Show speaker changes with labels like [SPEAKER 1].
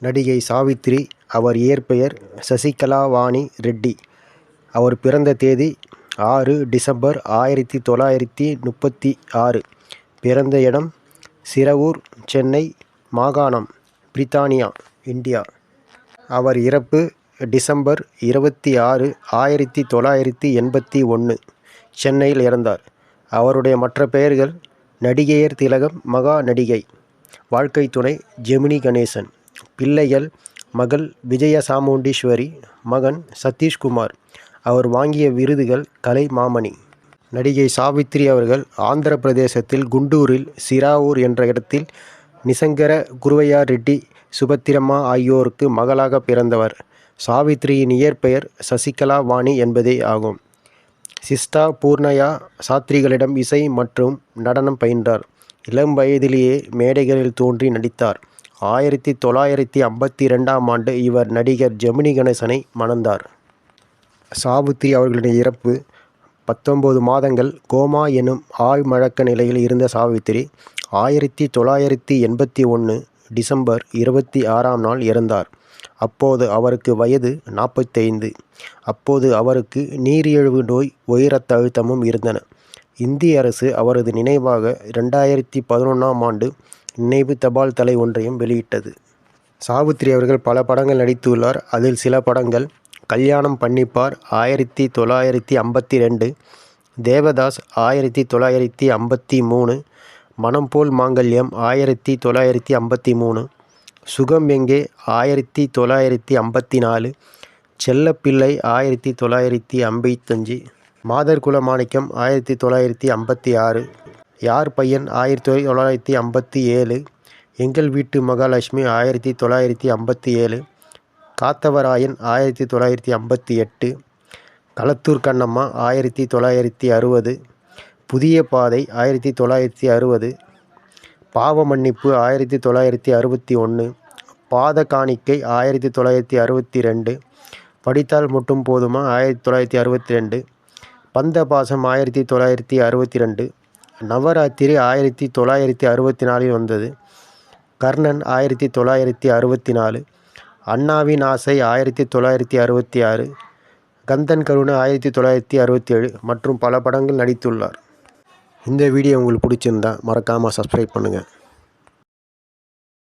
[SPEAKER 1] நடிகை சாவித்திரி அவர் இயற்பெயர் சசிகலா வாணி ரெட்டி. அவர் பிறந்த தேதி ஆறு டிசம்பர் ஆயிரத்தி தொள்ளாயிரத்தி முப்பத்தி ஆறு. பிறந்த இடம் சிரவூர் சென்னை மாகாணம் பிரித்தானியா இந்தியா. அவர் இறப்பு டிசம்பர் இருபத்தி ஆறு ஆயிரத்தி தொள்ளாயிரத்தி எண்பத்தி ஒன்று. சென்னையில் இறந்தார். அவருடைய மற்ற பெயர்கள் நடிகையர் திலகம் மகா நடிகை வாழ்க்கை துணை ஜெமினி கணேசன். பிள்ளைகள் மகள் விஜய சாமுண்டீஸ்வரி மகன் சதீஷ்குமார். அவர் வாங்கிய விருதுகள் கலை மாமணி. நடிகை சாவித்திரி அவர்கள் ஆந்திர பிரதேசத்தில் குண்டூரில் சிராவூர் என்ற இடத்தில் நிசங்கர குருவையா ரெட்டி சுபத்திரம்மா ஆகியோருக்கு மகளாக பிறந்தவர். சாவித்திரியின் இயற்பெயர் சசிகலா வாணி என்பதே ஆகும். சிஸ்டா பூர்ணயா சாத்ரிகளிடம் இசை மற்றும் நடனம் பயின்றார். இளம் வயதிலேயே மேடைகளில் தோன்றி நடித்தார். ஆயிரத்தி தொள்ளாயிரத்தி ஐம்பத்தி ரெண்டாம் ஆண்டு இவர் நடிகர் ஜெமினி கணேசனை மணந்தார். சாவித்திரி அவர்களுடைய இறப்பு பத்தொன்பது மாதங்கள் கோமா எனும் ஆழ்மழக்க நிலையில் இருந்த சாவித்திரி ஆயிரத்தி தொள்ளாயிரத்தி எண்பத்தி ஒன்று டிசம்பர் இருபத்தி ஆறாம் நாள் இறந்தார். அப்போது அவருக்கு வயது நாற்பத்தைந்து. அப்போது அவருக்கு நீரிழிவு நோய் உயரத்த அழுத்தமும் இருந்தன. இந்திய அரசு அவரது நினைவாக ரெண்டாயிரத்தி பதினொன்றாம் ஆண்டு நினைவு தபால் தலை ஒன்றையும் வெளியிட்டது. சாவித்திரி அவர்கள் பல படங்கள் நடித்துள்ளார். அதில் சில படங்கள் கல்யாணம் பண்ணிப்பார் ஆயிரத்தி தொள்ளாயிரத்தி ஐம்பத்தி ரெண்டு தேவதாஸ் ஆயிரத்தி தொள்ளாயிரத்தி ஐம்பத்தி மூணு மனம் போல் மாங்கல்யம் ஆயிரத்தி தொள்ளாயிரத்தி ஐம்பத்தி மூணு சுகம் எங்கே? ஆயிரத்தி தொள்ளாயிரத்தி ஐம்பத்தி நாலு செல்லப்பிள்ளை ஆயிரத்தி தொள்ளாயிரத்தி ஐம்பத்தஞ்சு மாதர் குல மாணிக்கம் ஆயிரத்தி தொள்ளாயிரத்தி ஐம்பத்தி ஆறு யார் பையன்? ஆயிரத்தி தொள்ளாயிரத்தி ஐம்பத்தி ஏழு. எங்கள் வீட்டு மகாலட்சுமி ஆயிரத்தி தொள்ளாயிரத்தி ஐம்பத்தி ஏழு. காத்தவராயன் ஆயிரத்தி தொள்ளாயிரத்தி ஐம்பத்தி எட்டு. களத்தூர் கண்ணம்மா ஆயிரத்தி தொள்ளாயிரத்தி அறுபது. புதிய பாதை ஆயிரத்தி தொள்ளாயிரத்தி அறுபது. பாவ மன்னிப்பு ஆயிரத்தி தொள்ளாயிரத்தி அறுபத்தி ஒன்று. பாத காணிக்கை ஆயிரத்தி தொள்ளாயிரத்தி அறுபத்தி ரெண்டு. படித்தால் மட்டும் போதுமா? ஆயிரத்தி தொள்ளாயிரத்தி அறுபத்தி ரெண்டு. பந்த பாசம் ஆயிரத்தி தொள்ளாயிரத்தி அறுபத்தி ரெண்டு. நவராத்திரி ஆயிரத்தி தொள்ளாயிரத்தி அறுபத்தி நாலில் வந்தது. கர்ணன் ஆயிரத்தி தொள்ளாயிரத்தி அறுபத்தி நாலு. அண்ணாவின் ஆசை ஆயிரத்தி தொள்ளாயிரத்தி அறுபத்தி ஆறு. கந்தன் கருணை ஆயிரத்தி தொள்ளாயிரத்தி அறுபத்தி ஏழு மற்றும் பல படங்கள் நடித்துள்ளார். இந்த வீடியோ உங்களுக்கு பிடிச்சிருந்தா மறக்காமல் சப்ஸ்கிரைப் பண்ணுங்கள்